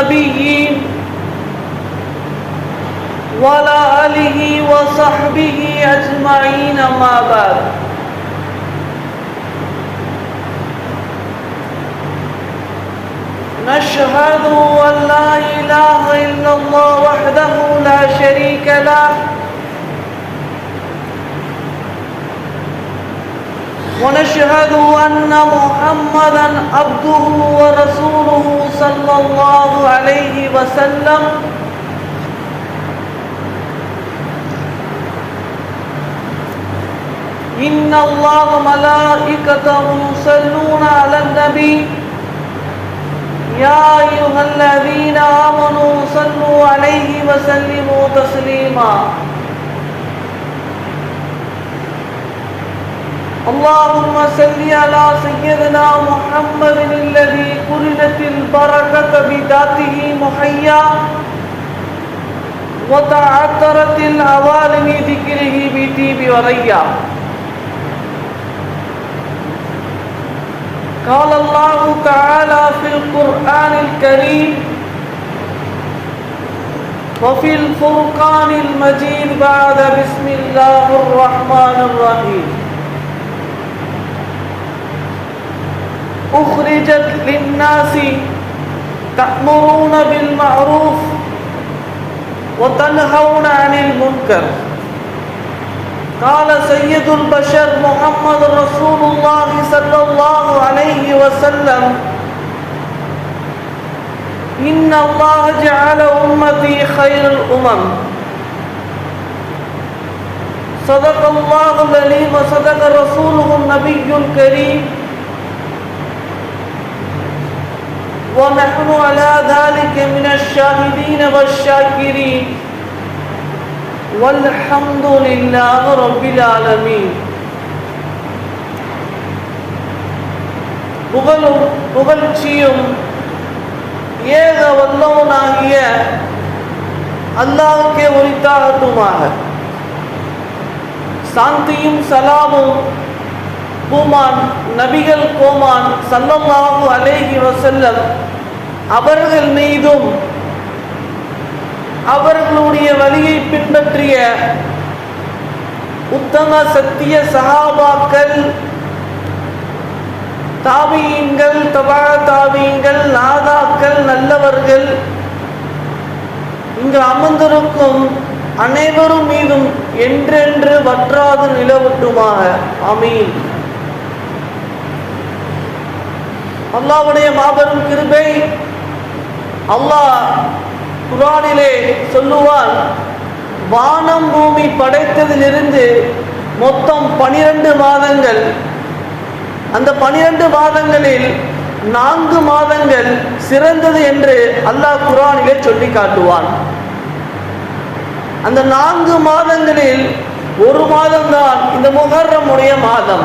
النبيين وعلى آله وصحبه أجمعين ما بعد. نشهد أن لا إله إلا الله وحده لا شريك له ونشهد أن محمدا عبده ورسوله صلى الله عليه وسلم. إن الله ملائكته يصلون على النبي. يا أيها الذين آمنوا صلوا عليه وسلموا تسليما. اللهم صل على سيدنا محمد الذي قرنت البركة بذاته محيا وتعثرت العوالم ذكره بطيب وريا. قال الله تعالى في القرآن الكريم وفي الفرقان المجيد بعد بسم الله الرحمن الرحيم. أخرجت للناس تأمرون بالمعروف وتنهون عن المنكر. قال سيد البشر محمد رسول الله صلى الله عليه وسلم إن الله جعل أمتي خير الأمم. صدق الله العليم وصدق رسوله النبي الكريم. ونحن على ذلك من الشاهدين والشاكرين والحمد لله رب العالمين புகழும் புகழ்ச்சியும் ஏக வல்லவனாகிய அல்லாஹுக்கே உரித்தாகட்டுமாக சாந்தியும் சலாமும் கூமான் நபிகள் கோமான் சல்லல்லாஹு அலேஹி வசல்லம் அவர்கள் மீதும் அவர்களுடைய வழியை பின்பற்றிய உத்தம சத்திய சகாபாக்கள் தாபியங்கள் தபா தாபியங்கள் நாதாக்கள் நல்லவர்கள் இங்கு அமர்ந்திருக்கும் அனைவரும் மீதும் என்றென்று வற்றாது நிலவட்டுமாக. அமீன் அல்லாவுடைய மாபெரும் கிருபை அல்லாஹ் குரானிலே சொல்லுவார் வானம் பூமி படைத்ததிலிருந்து மொத்தம் பனிரெண்டு மாதங்கள். அந்த பனிரெண்டு மாதங்களில் நான்கு மாதங்கள் சிறந்தது என்று அல்லாஹ் குரானிலே சொல்லி காட்டுவான் அந்த நான்கு மாதங்களில் ஒரு மாதம்தான் இந்த முகர்ரமுடைய மாதம்.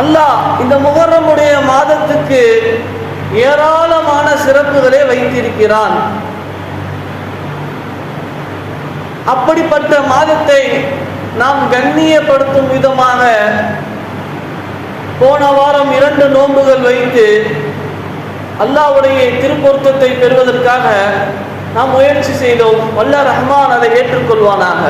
அல்லாஹ் இந்த முகரமுடைய மாதத்துக்கு ஏராளமான சிறப்புகளை வைத்திருக்கிறான். அப்படிப்பட்ட மாதத்தை நாம் கண்ணியப்படுத்தும் விதமாக போன வாரம் இரண்டு நோன்புகள் வைத்து அல்லாவுடைய திருப்பொருத்தத்தை பெறுவதற்காக நாம் முயற்சி செய்தோம். வல்ல ரஹ்மான் அதை ஏற்றுக்கொள்வானாக.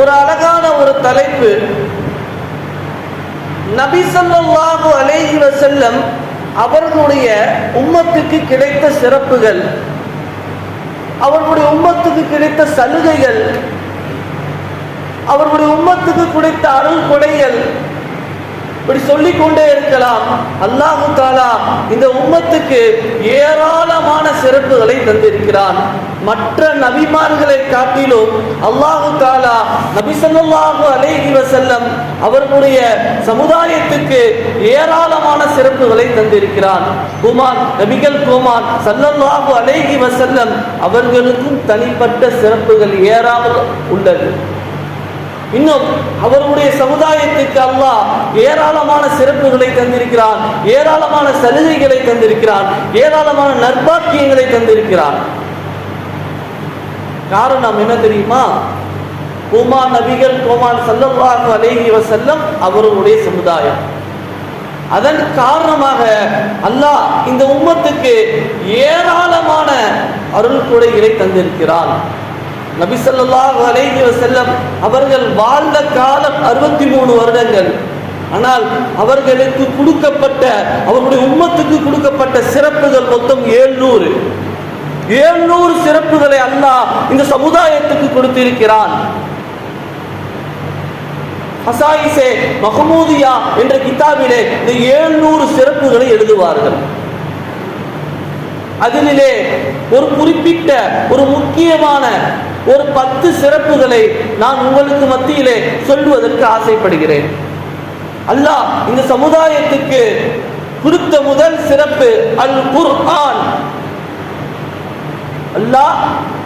ஒரு அழகான ஒரு தலைப்பு. நபிசல்லாஹு அலேஹி வசல்லம் அவர்களுடைய உம்மத்துக்கு கிடைத்த சிறப்புகள் அவர்களுடைய உம்மத்துக்கு கிடைத்த சலுகைகள் அவர்களுடைய உம்மத்துக்கு கிடைத்த அருள் கொடைகள் இப்படி சொல்லிக் கொண்டே இருக்கலாம். அல்லாஹு தாலா இந்த உம்மத்துக்கு ஏராளமான சிறப்புகளை தந்திருக்கிறான். மற்ற நபிமார்களை காட்டிலும் அல்லாஹு தாலா நபி அலேஹி வசல்லம் அவர்களுடைய சமுதாயத்துக்கு ஏராளமான சிறப்புகளை தந்திருக்கிறான். குமான் நபிகள் குமான் சல்லல்லாஹு அலேஹி வசல்லம் அவர்களுக்கும் தனிப்பட்ட சிறப்புகள் ஏராளம் உள்ளது. இன்னும் அவருடைய சமுதாயத்துக்கு அல்லாஹ் ஏராளமான சிறப்புகளை தந்திருக்கிறான் ஏராளமான சலுகைகளை தந்திருக்கிறான் ஏராளமான நற்பாக்கியங்களை தந்திருக்கிறான். காரணம் என்ன தெரியுமா? கோமான் நபிகள் கோமான் சல்லல்லாஹு அலைஹி செல்லம் அவர்களுடைய சமுதாயம். அதன் காரணமாக அல்லாஹ் இந்த உம்மத்துக்கு ஏராளமான அருள் கொடைகளை தந்திருக்கிறான். நபி அலைஹி அவர்கள் வாழ்ந்த காலம் அறுபத்தி மூணு வருடங்கள். ஆனால் அவர்களுக்கு கொடுக்கப்பட்ட அவருடைய உம்மத்துக்கு கொடுக்கப்பட்ட சிறப்புகள் மொத்தம் ஏழ்நூறு. ஏழ்நூறு சிறப்புகளை அல்லாஹ் இந்த சமுதாயத்துக்கு கொடுத்திருக்கிறான். ஹசாயிசே மஹமூதியா என்ற கிதாபிலே இந்த ஏழ்நூறு சிறப்புகளை எழுதுவார்கள். அதனிலே ஒரு குறிப்பிட்ட ஒரு முக்கியமான ஒரு பத்து சிறப்புகளை நான் உங்களுக்கு மத்தியிலே சொல்வதற்கு ஆசைப்படுகிறேன். அல்லாஹ் இந்த சமுதாயத்துக்கு கொடுத்த முதல் சிறப்பு அல் குர்ஆன் அல்லாஹ்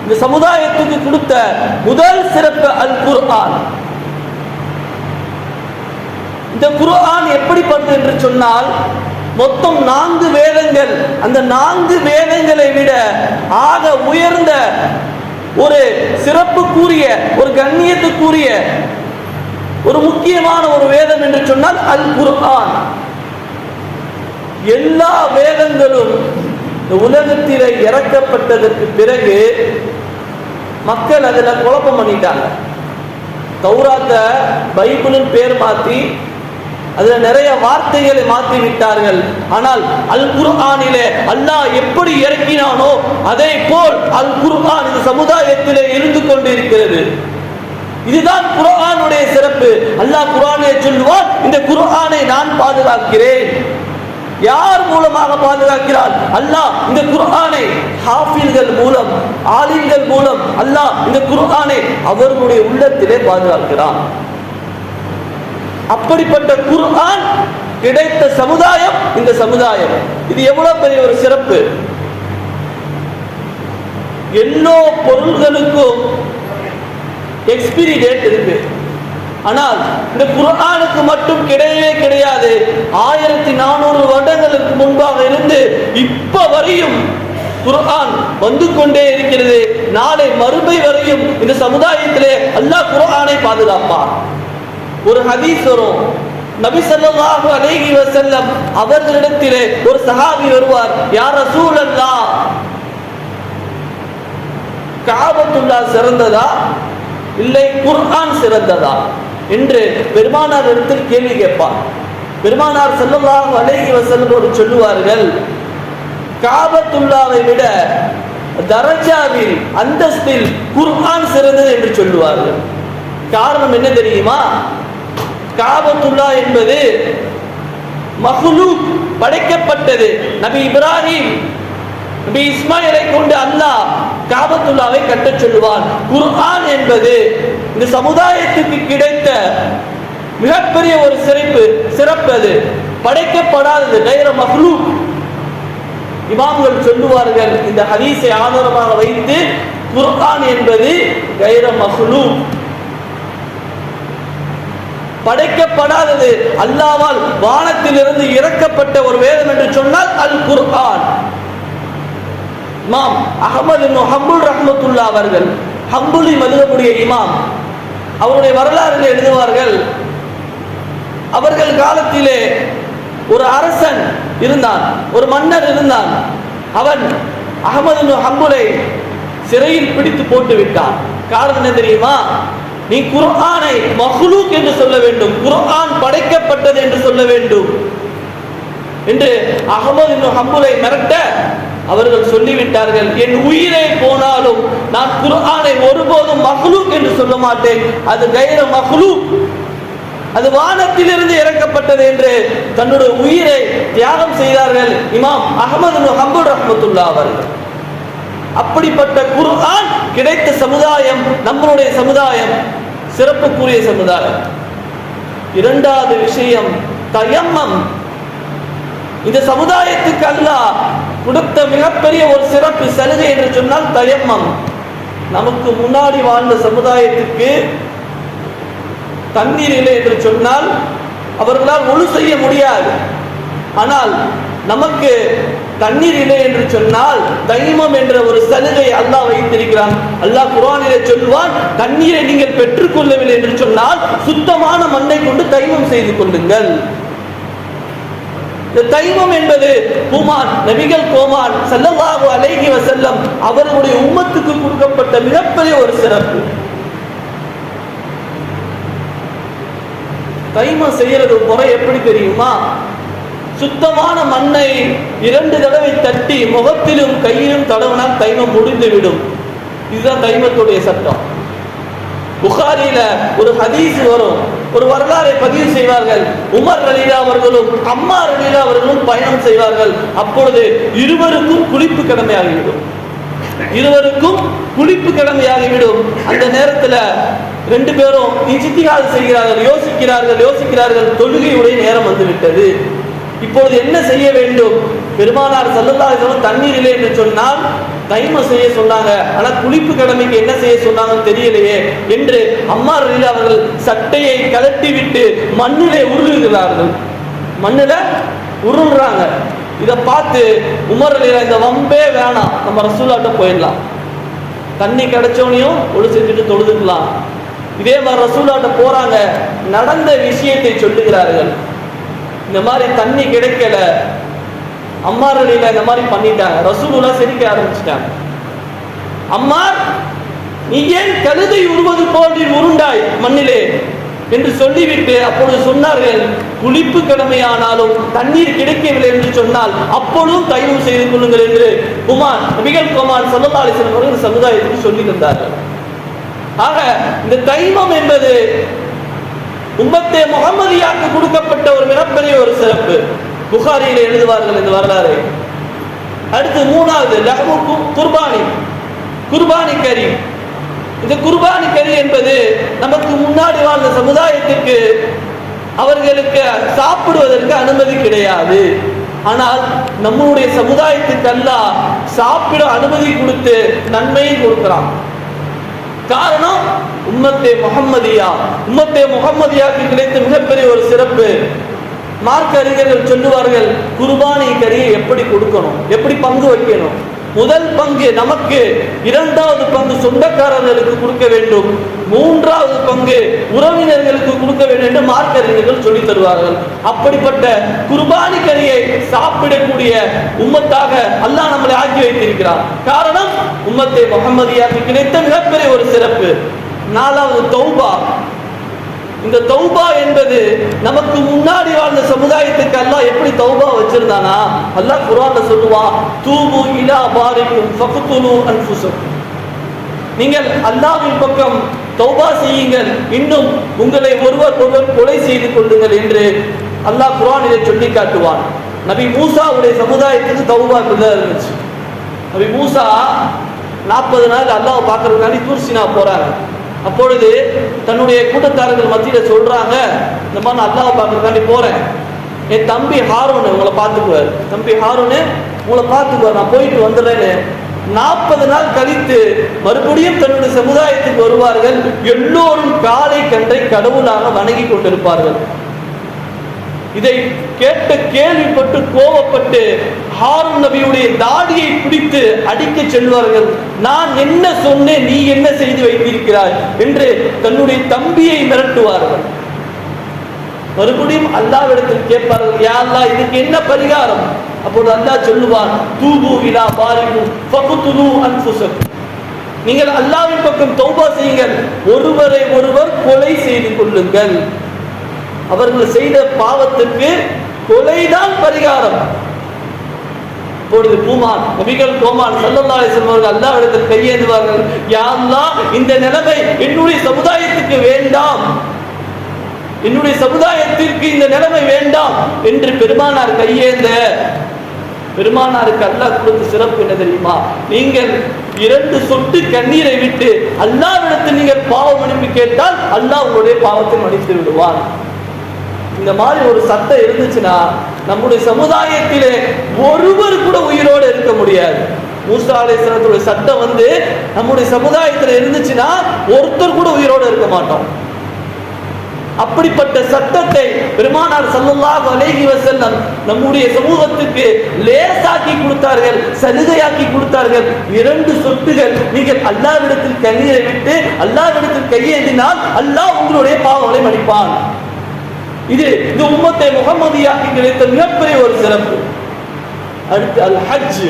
இந்த சமுதாயத்துக்கு கொடுத்த முதல் சிறப்பு அல் குர்ஆன் இந்த குர்ஆன் எப்படிப்பட்டது என்று சொன்னால் மொத்தம் நான்கு வேதங்கள். அந்த நான்கு வேதங்களை விட ஆக உயர்ந்த ஒரு சிறப்புக்குரிய ஒரு கண்ணியத்துக்குரிய ஒரு முக்கியமான ஒரு வேதம் என்று சொன்னால் அல் குர்ஆன் எல்லா வேதங்களும் இந்த உலகத்திலே இறக்கப்பட்டதற்கு பிறகு மக்கள் அதில் குழப்பம் பண்ணிட்டாங்க. தௌராத்த பைபிளின் பேர் மாற்றி அதுல நிறைய வார்த்தைகளை மாற்றி விட்டார்கள் ஆனால் அல் குர்ஆனிலே அல்லாஹ் எப்படி இறக்கினானோ அதே போல் அல் குர்ஆன் இந்த சமுதாயத்திலே இருந்து கொண்டிருக்கிறது. இதுதான் குர்ஆனுடைய சிறப்பு. அல்லாஹ் குர்ஆனை சொல்லுவார் இந்த குர்ஆனை நான் பாதுகாக்கிறேன். யார் மூலமாக பாதுகாக்கிறார் அல்லாஹ் இந்த குர்ஆனை ஹாஃபில்கள் மூலம் ஆலிம்கள் மூலம் அல்லாஹ் இந்த குர்ஆனை அவர்களுடைய உள்ளத்திலே பாதுகாக்கிறான். அப்படிப்பட்ட குர்ஆன் கிடைத்த சமுதாயம் இந்த சமுதாயம். இது எவ்வளவு பெரிய ஒரு சிறப்பு? எல்லா பொருள்களுக்கும் எக்ஸ்பிரி டேட் இருக்கு. ஆனால் இந்த குர்ஆனுக்கு மட்டும் கிடையவே கிடையாது. ஆயிரத்தி நானூறு வருடங்களுக்கு முன்பாக இருந்து இப்ப வரையும் குர்ஆன் வந்து கொண்டே இருக்கிறது. நாளை மறுமை வரையும் இந்த சமுதாயத்திலே அல்லாஹ் குர்ஆனை பாதுகாப்பார் ஒரு ஹதீஸ் வரும். நபி ஸல்லல்லாஹு அலேஹி வசல்லம் அவர்களிடத்திலே ஒரு சஹாபி வருவார். யார் ரசூலல்லாஹ். காபத்துல்லா சிறந்ததா? இல்லை குர்ஆன் சிறந்ததா? என்று பெருமானார் இடத்தில் கேள்வி கேட்பார். பெருமானார் ஸல்லல்லாஹு அலைஹி வசல்லம் ஒரு சொல்லுவார்கள் காபத்துல்லாவை விட தரஜாவில் அந்தஸ்தில் குர்ஆன் சிறந்தது என்று சொல்லுவார்கள். காரணம் என்ன தெரியுமா? காபத்துல்லா என்பது மஹ்லூக் படைக்கப்பட்டது. நபி இப்ராஹிம் நபி இஸ்மாயிலை கொண்டு அல்லாஹ் காபத்துல்லாவை கட்டச் சொல்லுவான். குர்ஆன் என்பது இந்த சமுதாயத்துக்கு கிடைத்த மிகப்பெரிய ஒரு சிறப்பு சிறப்பு அது. படைக்கப்படாதது கைர மஹ்லூக். இமாம்கள் சொல்லுவார்கள் இந்த ஹதீஸை ஆதாரமாக வைத்து குர்ஆன் என்பது கைர மஹ்லூக். படைக்கப்படாதது. அல்லாவால் வானத்திலிருந்து இறக்கப்பட்ட ஒரு வேதம் என்று சொன்னால் அல் குர்ஆன் இமாம் அகமது ஹம்புல் ரஹ்மத்துல்லா அவர்கள் ஹம்புலி மதுகமுடைய இமாம் அவருடைய வரலாறுகள் எழுதுவார்கள்? அவர்கள் காலத்திலே ஒரு அரசன் இருந்தான் ஒரு மன்னர் இருந்தான். அவன் அகமது ஹம்புலை சிறையில் பிடித்து போட்டு விட்டான். காரணம் என்ன தெரியுமா? நீ குர்ஆனை மஹ்லூக் என்று சொல்ல வேண்டும். குர்ஆன் படைக்கப்பட்டது என்று சொல்ல வேண்டும். என்று அகமது இன்னும் ஹம்புலை மிரட்ட அவர்கள் சொல்லிவிட்டார்கள். என் உயிரே போனாலும் நான் குர்ஆனை ஒருபோதும் மஹ்லூக் என்று சொல்ல மாட்டேன். அது கைர மஹ்லூக். அது வானத்திலிருந்து இறக்கப்பட்டது என்று தன்னுடைய உயிரை தியாகம் செய்தார்கள் இமாம் அகமது ஹம்புல் ரஹமத்துல்லா அவர்கள். அப்படிப்பட்ட குர்ஆன் கிடைத்த சமுதாயம் நம்மளுடைய சமுதாயம் சிறப்புக்குரிய சமுதாயம். இரண்டாவது விஷயம் தயம்மம். இந்த சமுதாயத்துக்கு அல்லா கொடுத்த மிகப்பெரிய ஒரு சிறப்பு சலுகை என்று சொன்னால் தயம்மம். நமக்கு முன்னாடி வாழ்ந்த சமுதாயத்துக்கு தண்ணீர் இல்லை என்று சொன்னால் அவர்களால் ஒழு செய்ய முடியாது. ஆனால் நமக்கு தண்ணீர் இல்லை என்று சொன்னால் தைமம் என்ற ஒரு சலுகை அல்லாஹ் வைத்திருக்கிறான். அல்லாஹ் குரானிலே சொல்வான் தண்ணீரை நீங்கள் பெற்றுக்கொள்ளவில்லை என்று சொன்னால் சுத்தமான மண்ணை கொண்டு தைமம் செய்து கொள்ளுங்கள். இந்த தைமம் என்பது குமான் நபிகள் கோமான் செல்லவாகு அலைகி வசல்லம் அவர்களுடைய உம்மத்துக்கு கொடுக்கப்பட்ட மிகப்பெரிய ஒரு சிறப்பு. தைமம் செய்யறது முறை எப்படி தெரியுமா? சுத்தமான மண்ணை இரண்டு தடவை தட்டி முகத்திலும் கையிலும் தடவினால் தைமம் முடிந்துவிடும். இதுதான் தைமத்துடைய சட்டம். புகாரில ஒரு ஹதீஸ் வரும். ஒரு வரலாறை பதிவு செய்வார்கள். உமர் ரலீலா அவர்களும் அம்மா ரலீலா அவர்களும் பயணம் செய்வார்கள். அப்பொழுது இருவருக்கும் குளிப்பு கடமையாகிவிடும். இருவருக்கும் குளிப்பு கடமையாகிவிடும். அந்த நேரத்துல ரெண்டு பேரும் இஜித்திகால் செய்கிறார்கள் யோசிக்கிறார்கள் யோசிக்கிறார்கள். தொழுகையுடைய நேரம் வந்து விட்டது இப்பொழுது என்ன செய்ய வேண்டும்? பெருமானார் சல்லல்லாஹு தண்ணீர் இல்லை என்று சொன்னால் தைமம் செய்ய சொன்னாங்க. ஆனா குளிப்பு கடமைக்கு என்ன செய்ய சொன்னாங்கன்னு தெரியலையே என்று அம்மா ரலீலா அவர்கள் சட்டையை கலட்டி விட்டு மண்ணிலே உருளுகிறார்கள். மண்ணில உருள்றாங்க. இதை பார்த்து உமர் அலிலா இந்த வம்பே வேணாம். நம்ம ரசூலாட்ட போயிடலாம். தண்ணி கிடைச்சோனையும் ஒழு செஞ்சுட்டு தொழுதுக்கலாம். இதே மாதிரி ரசூலாட்ட போறாங்க. நடந்த விஷயத்தை சொல்லுகிறார்கள். இந்த மாதிரி தண்ணி கிடைக்கல. அம்மா ரலில இந்த மாதிரி பண்ணிட்டாங்க. ரசூலுல்லா சிரிக்க ஆரம்பிச்சிட்டாங்க. அம்மா நீ ஏன் கழுதை உருவது போல் உருண்டாய் மண்ணிலே? என்று சொல்லிவிட்டு அப்பொழுது சொன்னார்கள் குளிப்பு கடமையானாலும் தண்ணீர் கிடைக்கவில்லை என்று சொன்னால் அப்பொழுதும் தயவு செய்து கொள்ளுங்கள் என்று குமார் மிகல் குமார் சல்லதாலிசன் அவர்கள் சமுதாயத்துக்கு ஆக இந்த தைமம் என்பது உம்மத்தே முகமதியாக்கு கொடுக்கப்பட்ட ஒரு மிகப்பெரிய ஒரு சிறப்பு. புகாரியில் எழுதுவார்கள் இந்த வரலாறு. அடுத்து மூணாவது லஹ்மு குர்பானி. குர்பானி கறி இந்த குர்பானி கறி என்பது நமக்கு முன்னாடி வாழ்ந்த சமுதாயத்துக்கு அவர்களுக்கு சாப்பிடுவதற்கு அனுமதி கிடையாது. ஆனால் நம்மளுடைய சமுதாயத்துக்கு அல்லாஹ் சாப்பிட அனுமதி கொடுத்து நன்மையும் கொடுக்கிறான். காரணம் உம்மத்தே முகம்மதியா உம்மத்தே முகம்மதியாக்கு கிடைத்த மிகப்பெரிய ஒரு சிறப்பு. மார்க்க அறிஞர்கள் சொல்லுவார்கள் குர்பானி கறியை எப்படி கொடுக்கணும்? எப்படி பங்கு வைக்கணும்? முதல் பங்கு நமக்கு இரண்டாவது பங்கு சொந்தக்காரர்களுக்கு கொடுக்க வேண்டும். மூன்றாவது பங்கு உறவினர்களுக்கு கொடுக்க வேண்டும் என்று மார்க்கறிஞர்கள் சொல்லி தருவார்கள். அப்படிப்பட்ட குர்பானி கறியை சாப்பிடக்கூடிய உம்மத்தாக அல்லாஹ் நம்மளை ஆக்கி வைத்திருக்கிறார். காரணம் உம்மத்தை முகமதியாக்கு கிடைத்த மிகப்பெரிய ஒரு சிறப்பு. நாலாவது தௌபா. இந்த தௌபா என்பது நமக்கு முன்னாடி வாழ்ந்த சமுதாயத்துக்கு அல்லாஹ் எப்படி தௌபா வச்சிருந்தானா? அல்லாஹ் குர்ஆன்ல சொல்லுவா தூபு இலா பாரிக்கும் ஃபக்துலு அன்ஃபுசக்கும். நீங்கள் அல்லாவின் பக்கம் தௌபா செய்யுங்கள். இன்னும் உங்களை ஒருவர் ஒருவர் கொலை செய்து கொள்ளுங்கள் என்று அல்லாஹ் குர்ஆனிலே சொல்லி காட்டுவான். நபி மூசாவுடைய சமுதாயத்துக்கு தௌபா இப்படிதான் இருந்துச்சு. நபி மூசா நாற்பது நாள் அல்லாஹ் பார்க்கறதுக்காண்டி தூர்சினா போறாங்க அப்பொழுது தன்னுடைய கூட்டத்தாரர்கள் மத்தியில் சொல்றாங்க இந்த மாதிரி நான் அல்லாஹ் பார்க்கறதுக்காண்டி போறேன். என் தம்பி ஹாரூன் உங்களை பார்த்துக்குவார். தம்பி ஹாரூனு உங்களை பார்த்துக்குவார். நான் போயிட்டு வந்துடுறேன்னு. நாற்பது நாள் கழித்து மறுபடியும் தன்னுடைய சமுதாயத்துக்கு வருவார்கள். எல்லோரும் காலை கன்றை கடவுளாக வணங்கி கொண்டிருப்பார்கள். இதை கேட்ட கேள்விப்பட்டு கோபப்பட்டு ஹாரூன் நபியுடைய தாடியை பிடித்து அடிக்க செல்வார்கள். நான் என்ன சொன்னேன் நீ என்ன செய்து வைத்திருக்கிறாய் என்று தன்னுடைய தம்பியை மிரட்டுவார்கள். மறுபடியும் அல்லாவிடத்தில் கேட்பார்கள் யா இதுக்கு என்ன பரிகாரம்? அப்போது அல்லாஹ் சொல்லுவான் தூபு இலா பாரிக்கும் ஃபகுதுலு அன்ஃபுசக்கும். நீங்கள் அல்லாவின் பக்கம் தௌபா செய்யுங்கள் ஒருவரை ஒருவர் கொலை செய்து கொள்ளுங்கள். அவர்கள் செய்த பாவத்துக்கு கொலைதான் பரிகாரம். இப்பொழுது பூமான் நபிகள் கோமான் சல்லல்லாஹு அலைஹி வஸல்லம் அவர்கள் கையேந்துவார்கள். யா இந்த நிலைமை என்னுடைய சமுதாயத்துக்கு வேண்டாம். என்னுடைய சமுதாயத்திற்கு இந்த நிலைமை வேண்டாம் என்று பெருமானார் கையேந்த பெருமானாருக்கு அல்லாஹ் கொடுத்த சிறப்பு என்ன தெரியுமா? நீங்கள் இரண்டு சொட்டு கண்ணீரை விட்டு அல்லாவிடத்தில் நீங்கள் பாவம் அனுப்பி கேட்டால் அல்லாஹ் உங்களுடைய பாவத்தை மன்னித்து விடுவான் இந்த மாதிரி ஒரு சட்டம் இருந்துச்சுன்னா நம்முடைய சமுதாயத்திலே ஒருவர் கூட உயிரோடு இருக்க முடியாது. மூசா சட்டம் வந்து நம்முடைய சமுதாயத்தில் இருந்துச்சுன்னா ஒருத்தர் கூட உயிரோடு இருக்க மாட்டோம். அப்படிப்பட்ட சட்டத்தை பெருமானார் ஸல்லல்லாஹு அலைஹி வசல்லம் நம்முடைய சமூகத்துக்கு லேசாக்கி கொடுத்தார்கள் சலுகையாக்கி கொடுத்தார்கள். இரண்டு சொட்டுகள் நீங்கள் அல்லாவிடத்தில் கையை விட்டு அல்லாவிடத்தில் கையேந்தினால் அல்லாஹ் உங்களுடைய பாவங்களை மன்னிப்பான். இது இந்த உம்மத்தை முகமதியாக்கி கிடைத்த மிகப்பெரிய ஒரு சிறப்பு. அடுத்து அல் ஹஜ்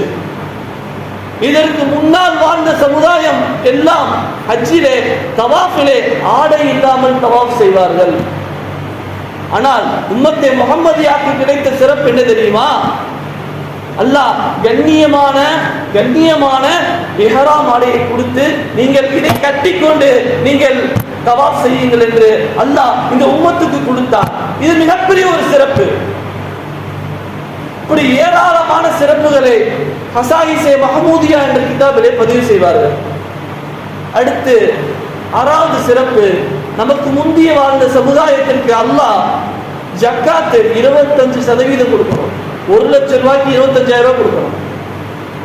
இதற்கு முன்னால் வாழ்ந்த சமுதாயம் எல்லாம் ஹஜ்ஜிலே தவாஃபிலே ஆடை இல்லாமல் தவாஃப் செய்வார்கள். ஆனால் உம்மத்தை முகம்மதியாக்கு கிடைத்த சிறப்பு என்ன தெரியுமா? அல்லாஹ் கண்ணியமான கண்ணியமான இஹராம் ஆடையை கொடுத்து நீங்கள் இதை கட்டிக்கொண்டு நீங்கள் தவாப் செய்யுங்கள் என்று அல்லாஹ் இந்த உம்மத்துக்கு கொடுத்தார் இது மிகப்பெரிய ஒரு சிறப்பு. இப்படி ஏராளமான சிறப்புகளை ஹசாஹிசே மஹமூதியா என்ற கிதாபிலே பதிவு செய்வார்கள். அடுத்து ஆறாவது சிறப்பு நமக்கு முந்திய வாழ்ந்த சமுதாயத்திற்கு அல்லாஹ் ஜக்காத்து இருபத்தஞ்சு சதவீதம் கொடுக்கணும். ஒரு லட்சம் ரூபாய்க்கு இருபத்தஞ்சாயிரம் ரூபாய் கொடுக்கணும்.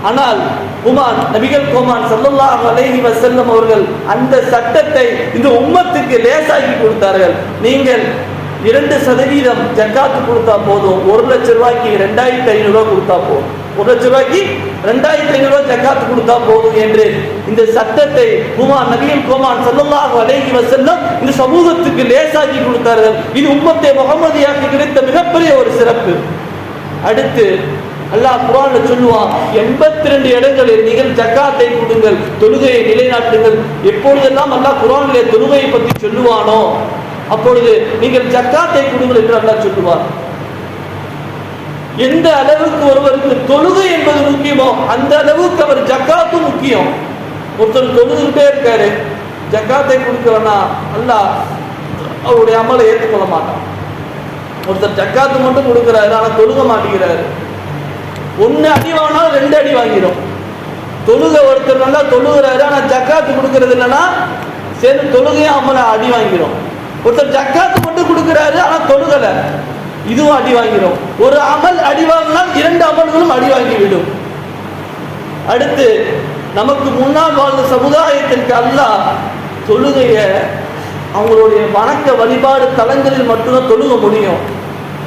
ஆனால் குமான் நபிகள் கோமான் சல்லல்லாஹு அலைஹி வசல்லம் அவர்கள் அந்த சட்டத்தை இந்த உம்மத்துக்கு லேசாக்கி கொடுத்தார்கள். நீங்கள் இரண்டு சதவீதம் ஜக்காத்து கொடுத்தா போதும் ஒரு லட்சம் ரூபாய்க்கு ரெண்டாயிரத்தி ஐநூறுரூவா கொடுத்தா போதும். ஒரு லட்சம் ரூபாய்க்கு ரெண்டாயிரத்தி ஐநூறுரூவா ஜக்காத்து கொடுத்தா போதும் என்று இந்த சட்டத்தை குமார் நபிகள் கோமான் சல்லல்லாஹு அலைஹி வஸல்லம் இந்த சமூகத்துக்கு லேசாக்கி கொடுத்தார்கள். இது உம்மத்தை முகமதியாக்கு கிடைத்த மிகப்பெரிய ஒரு சிறப்பு. அடுத்து அல்லாஹ் குரான்ல சொல்லுவான் எண்பத்தி ரெண்டு இடங்களில் நீங்கள் ஜக்காத்தை கொடுங்கள் தொழுகையை நிலைநாட்டுங்கள். எப்பொழுதெல்லாம் அல்லாஹ் குரானிலே தொழுகையை பற்றி சொல்லுவானோ அப்பொழுது நீங்கள் ஜக்காத்தை கொடுங்கள் என்று அல்லாஹ் சொல்லுவார் எந்த அளவுக்கு ஒருவருக்கு தொழுகை என்பது முக்கியமோ அந்த அளவுக்கு அவர் ஜக்காத்தும் முக்கியம். ஒருத்தர் தொழுதுகிட்டே இருக்காரு ஜக்காத்தை கொடுக்கலன்னா அல்லாஹ் அவருடைய அமலை ஏற்றுக்கொள்ள மாட்டான். ஒருத்தர் ஜக்காத்து மட்டும் கொடுக்குறாரு ஆனா தொழுக மாட்டேங்கிறாரு. ஒன்று அடி வாங்கினாலும் ரெண்டு அடி வாங்கிடும் தொழுக ஒருத்தர் நல்லா தொழுகிறாரு ஆனால் ஜக்காத்து கொடுக்கறது இல்லைன்னா சேர்ந்து தொழுகையும் அம்மனை அடி வாங்கிடும் ஒருத்தர் ஜக்காத்து மட்டும் கொடுக்குறாரு ஆனால் தொழுகலை. இதுவும் அடி வாங்கிடும் ஒரு அமல் அடி வாங்கினால் இரண்டு அமல்களும் அடி வாங்கிவிடும். அடுத்து நமக்கு முன்னால் வாழ்ந்த சமுதாயத்திற்கு அல்ல தொழுகைய அவங்களுடைய வணக்க வழிபாடு தலங்களில் மட்டும்தான் தொழுக முடியும்.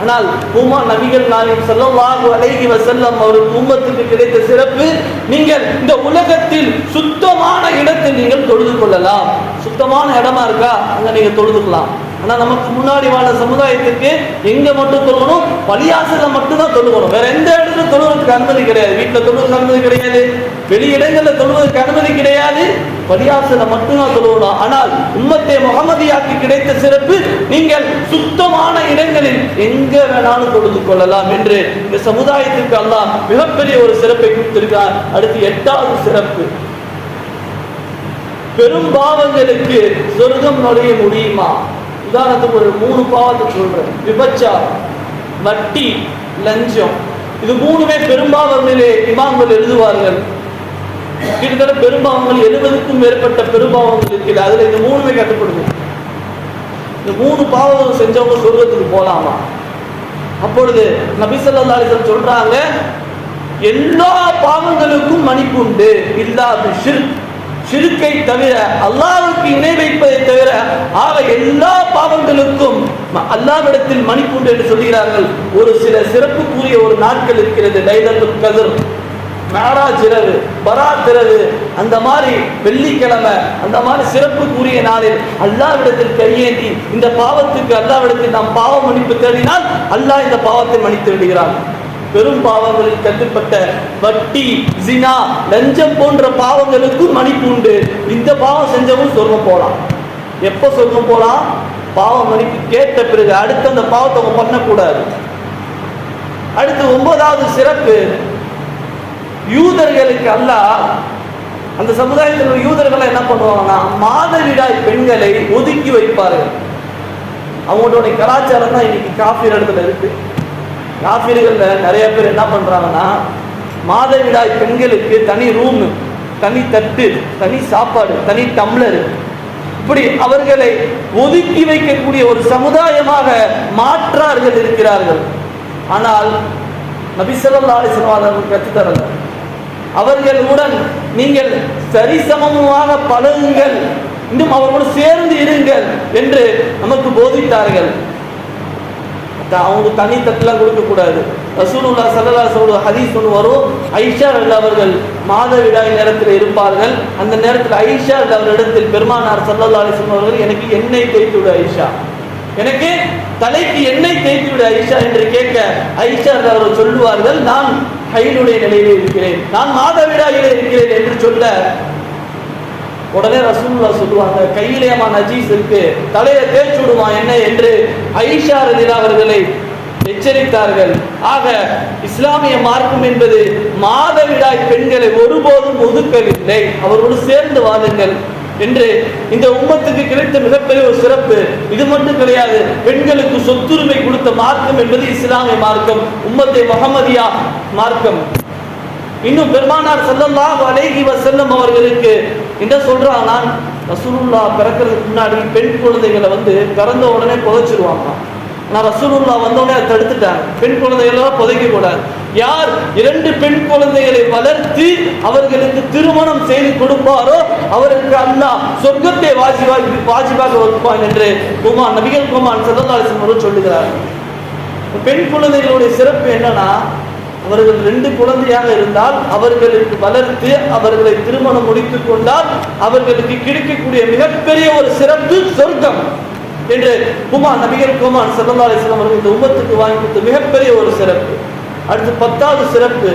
ஆனால் உமா நபிகள் நாயகம் செல்லவாகு அழகி வசல்லம் அவர்கள் உம்மத்துக்கு கிடைத்த சிறப்பு நீங்கள் இந்த உலகத்தில் சுத்தமான இடத்தில் நீங்கள் தொழுது கொள்ளலாம். சுத்தமான இடமா இருக்கா? அங்க நீங்க தொழுதுக்கலாம் ஆனா நமக்கு முன்னாடி வாழ சமுதாயத்திற்கு எங்க மட்டும் தொழுகணும்? பலியாசல மட்டும்தான் தொழுகணும். வேற எந்த இடத்துல தொழுவதற்கு அனுமதி கிடையாது. வீட்டுல தொழுவதற்கு அனுமதி கிடையாது. வெளி இடங்கள்ல தொழுவதற்கு அனுமதி கிடையாது. பரியாசனை மட்டும் தான் ஆனால் உம்மத்தை முகமதியாக்கு கிடைத்த சிறப்பு நீங்கள் சுத்தமான இடங்களில் எங்க வேணாலும் தொழுது கொள்ளலாம் என்று இந்த சமுதாயத்திற்கு அல்லாஹ் மிகப்பெரிய ஒரு சிறப்பை கொடுத்திருக்கார் அடுத்து எட்டாவது சிறப்பு. பெரும் பாவங்களுக்கு சொர்க்கம் நுழைய முடியுமா? உதாரணத்துக்கு ஒரு மூணு பாவத்தை சொல்றேன். விபச்சாரம் வட்டி லஞ்சம். இது மூணுமே பெரும்பாவங்களிலே இமாம்கள் எழுதுவார்கள். கிட்டத்தட்ட பெரும்பாவங்கள் எழுபதுக்கும் மேற்பட்ட பெரும்பாவங்கள் இருக்குது. அதுல இந்த மூணுமே கட்டுப்படுது. இந்த மூணு பாவங்கள் செஞ்சவங்க சொர்க்கத்துக்கு போலாமா? அப்பொழுது நபிசல்லாசன் சொல்றாங்க எல்லா பாவங்களுக்கும் மன்னிப்பு உண்டு. இல்லா ஷிர்க். தவிர அல்லாவுக்கு இணை வைப்பதை தவிர ஆக எல்லா பாவங்களுக்கும் அல்லாவிடத்தில் அல்லாஹ்விடத்தில் மன்னிப்பு உண்டு என்று சொல்கிறார்கள் ஒரு சில சிறப்புக்குரிய ஒரு நாட்கள் இருக்கிறது லைலத்துல் கதர். மேராஜ் பராத்திரவு அந்த மாதிரி வெள்ளிக்கிழமை அந்த மாதிரி சிறப்புக்குரிய நாளில் அல்லாவிடத்தில் கையேந்தி இந்த பாவத்துக்கு அல்லாவிடத்தில் நாம் பாவ மன்னிப்பு தேடினால் அல்லாஹ் இந்த பாவத்தை மன்னித்து விடுகிறான். பெரும் பாவங்களில் கட்டுப்பட்ட வட்டி ஜினா லஞ்சம் போன்ற பாவங்களுக்கும் மன்னிப்பு உண்டு. இந்த பாவம் செஞ்சவும் சொர்க்கம் போகலாம் எப்போ சொர்க்கம் போகலாம் பாவம் மன்னிப்பு கேட்ட பிறகு அடுத்து அந்த பாவத்தை அவங்க பண்ணக்கூடாது. அடுத்து ஒன்பதாவது சிறப்பு யூதர்களுக்கு அல்ல. அந்த சமுதாயத்தில் உள்ள யூதர்களை என்ன பண்ணுவாங்கன்னா மாதவிடாய் பெண்களை ஒதுக்கி வைப்பார்கள். அவங்களுடைய கலாச்சாரம் தான் இன்னைக்கு காஃபீர் இடத்துல இருக்கு. காஃபீர்களில் நிறைய பேர் என்ன பண்றாங்கன்னா மாதவிடாய் பெண்களுக்கு தனி ரூம் தனி தட்டு தனி சாப்பாடு தனி டம்ளர் இப்படி அவர்களை ஒதுக்கி வைக்கக்கூடிய ஒரு சமுதாயமாக மாற்றார்கள் இருக்கிறார்கள். ஆனால் நபிசல்லா அலிஸ்லாம் அவர்கள் கற்றுத்தரல. அவர்களுடன் நீங்கள் சரிசமமாக பழகுங்கள். இன்னும் அவர்களோடு சேர்ந்து இருங்கள் என்று நமக்கு போதித்தார்கள். அவங்களுக்கு அவங்க தனி தட்டுலாம் கொடுக்கக்கூடாது ரசூலுல்லா சல்லா சொல்ற ஹதீஸ் ஒன்று வரும். ஐஷா அவர்கள் மாதவிடாய் நேரத்தில் இருப்பார்கள். அந்த நேரத்தில் ஐஷா ரல் அவரிடத்தில் பெருமானார் சல்லா அலி சொன்னவர்கள் எனக்கு எண்ணெய் தேய்த்து விடு ஐஷா. எனக்கு தலைக்கு எண்ணெய் தேய்த்து விடு ஐஷா என்று கேட்க ஐஷா ரல் அவர்கள் சொல்லுவார்கள். நான் கையிலுடைய நிலையிலே இருக்கிறேன். நான் மாதவிடாயிலே இருக்கிறேன் என்று சொல்ல உடனே ரசூல்லா சொல்லுவாங்க கையிலேயமா நஜீஸ் இருக்கு தலையை தேய்ச்சு விடுமா என்ன? என்று ஐஷா ரலிலா அவர்களை எச்சரித்தார்கள். ஆக இஸ்லாமிய மார்க்கம் என்பது மாதவிடாய் பெண்களை ஒருபோதும் ஒதுக்கவில்லை. அவர்களோடு சேர்ந்து வாழுங்கள். என்று இந்த உம்மத்துக்கு கிடைத்த மிகப்பெரிய ஒரு சிறப்பு. இது மட்டும் கிடையாது பெண்களுக்கு சொத்துரிமை கொடுத்த மார்க்கம் என்பது இஸ்லாமிய மார்க்கம் உம்மத்தை முகமதியா மார்க்கம். இன்னும் பெருமானார் ஸல்லல்லாஹு அலைஹி வஸல்லம் அவர்களுக்கு என்ன சொல்றான் நான் ரசூலுல்லா பிறக்கிறதுக்கு முன்னாடி பெண் குழந்தைகளை வந்து பிறந்த உடனே புதைச்சிருவாங்க நான் ரசூலுல்லா வந்த அதை தடுத்துட்டாங்க பெண் குழந்தைகளெல்லாம் புதைக்க கூடாது யார் இரண்டு பெண் குழந்தைகளை வளர்த்து அவர்களுக்கு திருமணம் செய்து கொடுப்பாரோ அவருக்கு அல்லாஹ் சொர்க்கத்தை வாஜிபா வாஜிபாக வைப்பான் என்று குமான் நபிகள் குமான் ஸல்லல்லாஹு அவர்கள் சொல்லுகிறார். பெண் குழந்தைகளுடைய சிறப்பு என்னன்னா அவர்கள் ரெண்டு குழந்தையாக இருந்தால் அவர்களுக்கு வளர்த்து அவர்களை திருமணம் முடித்துக் கொண்டால் அவர்களுக்கு கிடைக்கக்கூடிய மிகப்பெரிய ஒரு சிறப்பு சொர்க்கம். என்று குமார் நபிகர் குமார் சல்லா அலிஸ்லாம் அவர்கள் இந்த உம்மத்துக்கு வாங்கி கொடுத்த மிகப்பெரிய ஒரு சிறப்பு. அடுத்து பத்தாவது சிறப்பு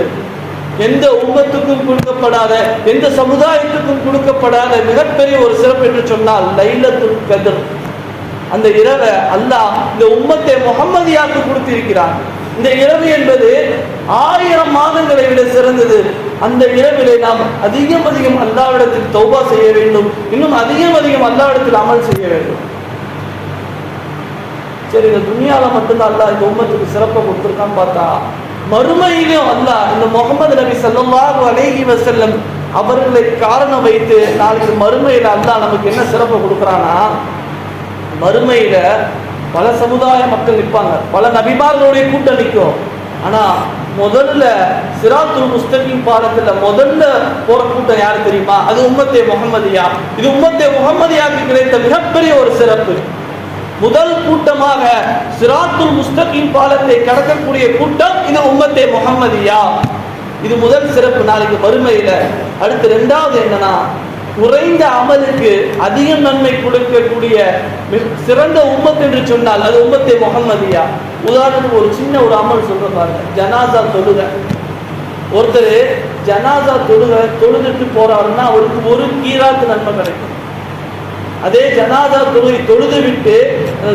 எந்த உம்மத்துக்கும் கொடுக்கப்படாத எந்த சமுதாயத்துக்கும் கொடுக்கப்படாத மிகப்பெரிய ஒரு சிறப்பு என்று சொன்னால் லைலத்துல் கதர். அந்த இரவை அல்லாஹ் இந்த உம்மத்தை முகம்மதியாக்கு கொடுத்திருக்கிறார் இந்த இரவு என்பது ஆயிரம் மாதங்களை விட சிறந்தது. அந்த இரவிலே நாம் அதிகம் அதிகம் அல்லாவிடத்தில் தௌபா செய்ய வேண்டும். இன்னும் அதிகம் அதிகம் அல்லாவிடத்தில் அமல் செய்ய வேண்டும். சரி இந்த துனியால மட்டும்தான் அல்ல இந்த உம்மத்துக்கு சிறப்பை கொடுத்துருக்கான்னு பார்த்தா மறுமையிலும் அல்ல இந்த முகமது நபி ஸல்லல்லாஹு அலைஹி வசல்லம் அவர்களை காரணம் வைத்து நாளைக்கு மறுமையில அல்லா நமக்கு என்ன சிறப்பை கொடுக்குறானா மறுமையில பல சமுதாய மக்கள் நிற்பாங்க. பல நபிமார்களுடைய கூட்டம் நிற்கும். ஆனா முதல்ல சிராத்துல் முஸ்தகிம் பாடத்துல முதல்ல போற கூட்டம் யாரு தெரியுமா? அது உம்மத்தே முகம்மதியா? இது உம்மத்தே முகம்மதியாக்கு கிடைத்த மிகப்பெரிய ஒரு சிறப்பு. முதல் கூட்டமாக சிராத்துல் முஸ்தகின் பாலத்தை கடக்கக்கூடிய கூட்டம் இது உம்மத்தே முகம்மதியா இது முதல் சிறப்பு. நாளைக்கு வறுமையில அடுத்து ரெண்டாவது என்னன்னா குறைந்த அமலுக்கு அதிக நன்மை கொடுக்கக்கூடிய சிறந்த உம்மத் என்று சொன்னால் அது உம்மத்தே முகம்மதியா உதாரணத்துக்கு ஒரு சின்ன ஒரு அமல் சொல்ற பாருங்க. ஜனாசா தொழுக. ஒருத்தர் ஜனாசா தொழுக தொழுதுட்டு போறாருன்னா அவருக்கு ஒரு கீராத்து நன்மை கிடைக்கும். அதே ஜனாதா தொழுகை தொழுது விட்டு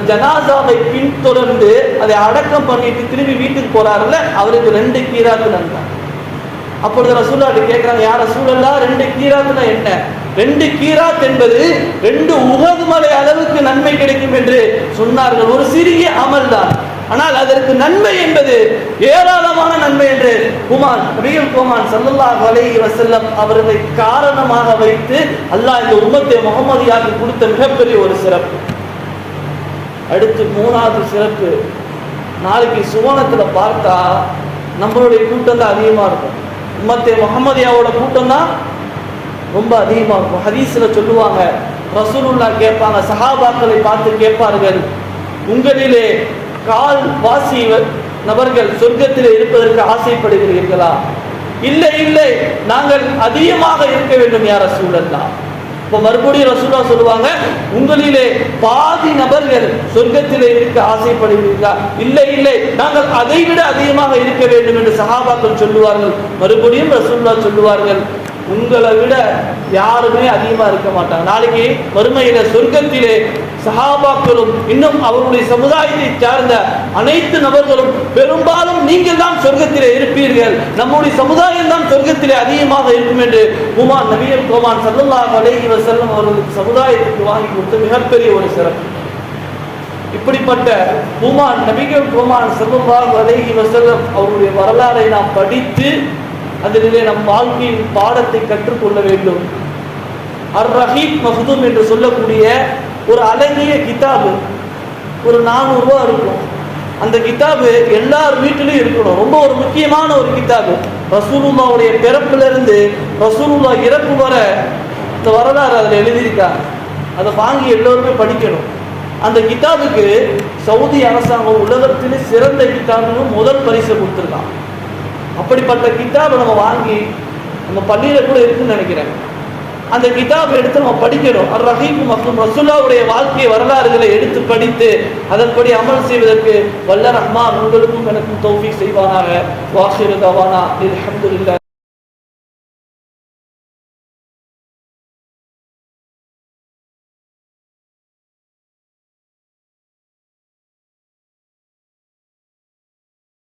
ஜனாதாவை பின்தொடர்ந்து அதை அடக்கம் பண்ணிட்டு திரும்பி வீட்டுக்கு போறாருல்ல அவருக்கு ரெண்டு கீராத்து நன்றான் அப்பொழுது ரசூலாட்டு கேட்கிறாங்க யார சூழல்லா ரெண்டு கீராத்துனா என்ன? ரெண்டு கீராத் என்பது ரெண்டு உகது மலை அளவுக்கு நன்மை கிடைக்கும் என்று சொன்னார்கள். ஒரு சிறிய அமல் தான் ஆனால் அதற்கு நன்மை என்பது ஏராளமான நன்மை என்று குமான் நபிகள் குமான் சல்லல்லாஹு அலைஹி வசல்லம் அவர்களை காரணமாக வைத்து அல்லாஹ் இந்த உம்மத்தை முகமதியாக்கு கொடுத்த மிகப்பெரிய ஒரு சிறப்பு. அடுத்து மூணாவது சிறப்பு நாளைக்கு சுவனத்தில் பார்த்தா நம்மளுடைய கூட்டம் தான் அதிகமா இருக்கும். உம்மத்தை முகமதியாவோட கூட்டம் தான் ரொம்ப அதிகமாக இருக்கும். ஹதீஸில் சொல்லுவாங்க ரசூலுல்லா கேட்பாங்க சஹாபாக்களை பார்த்து கேட்பார்கள் உங்களிலே கால் வாசி நபர்கள் சொர்க்கத்தில் இருப்பதற்கு ஆசைப்படுகிறீர்களா? இல்லை இல்லை. நாங்கள் அதிகமாக இருக்க வேண்டும் யார் ரசூலல்லா. இப்போ மறுபடியும் ரசூலா சொல்லுவாங்க உங்களிலே பாதி நபர்கள் சொர்க்கத்திலே இருக்க ஆசைப்படுகிறீர்களா? இல்லை இல்லை. நாங்கள் அதை விட அதிகமாக இருக்க வேண்டும் என்று சஹாபாக்கள் சொல்லுவார்கள். மறுபடியும் ரசூல்லா சொல்லுவார்கள் உங்களை விட யாருமே அதிகமாக இருக்க மாட்டாங்க. நாளைக்கு மறுமையில சொர்க்கத்திலே சஹாபாக்களும் இன்னும் அவருடைய சமுதாயத்தை சார்ந்த அனைத்து நபர்களும் பெரும்பாலும் நீங்கள் தான் சொர்க்கத்திலே இருப்பீர்கள். நம்முடைய சமுதாயம் தான் சொர்க்கத்திலே அதிகமாக இருக்கும் என்று குமான் நபியல் கோமான் சல்லல்லாஹு அலைஹி வசல்லம் அவர்களுக்கு சமுதாயத்துக்கு வாங்கி கொடுத்த மிகப்பெரிய ஒரு சிறப்பு. இப்படிப்பட்ட உமான் நபிகள் கோமான் சல்லல்லாஹு அலைஹி வஸல்லம் அவருடைய வரலாறை நாம் படித்து அதிலே நம் வாழ்க்கையின் பாடத்தை கற்றுக்கொள்ள வேண்டும். அர் ரஹீப் மஹதும் என்று சொல்லக்கூடிய ஒரு அழகிய கிதாபு. ஒரு நானூறுரூவா இருக்கும். அந்த கிதாபு எல்லார் வீட்டிலும் இருக்கணும். ரொம்ப ஒரு முக்கியமான ஒரு கிதாபு. ரசூலுல்லாவுடைய பிறப்பிலிருந்து ரசூலுல்லா இறப்பு வர இந்த வரலாறு அதில் எழுதியிருக்காங்க. அதை வாங்கி எல்லோருமே படிக்கணும். அந்த கிதாபுக்கு சவுதி அரசாங்கம் உலகத்திலே சிறந்த கிதாபுன்னு முதல் பரிசு கொடுத்துருக்கான் அப்படிப்பட்ட கிதாபை நம்ம வாங்கி நம்ம பள்ளியில கூட இருக்குன்னு நினைக்கிறேன். அந்த கிதாபை எடுத்து நம்ம படிக்கணும். அர் ரஹீம் மற்றும் ரசுல்லாவுடைய வாழ்க்கை வரலாறுகளை எடுத்து படித்து அதன்படி அமல் செய்வதற்கு வல்ல ரஹ்மான் உங்களுக்கும் எனக்கும் தௌஃபீக் செய்வானாக. வாசிரு தவானா. அல்ஹம்துலில்லாஹ்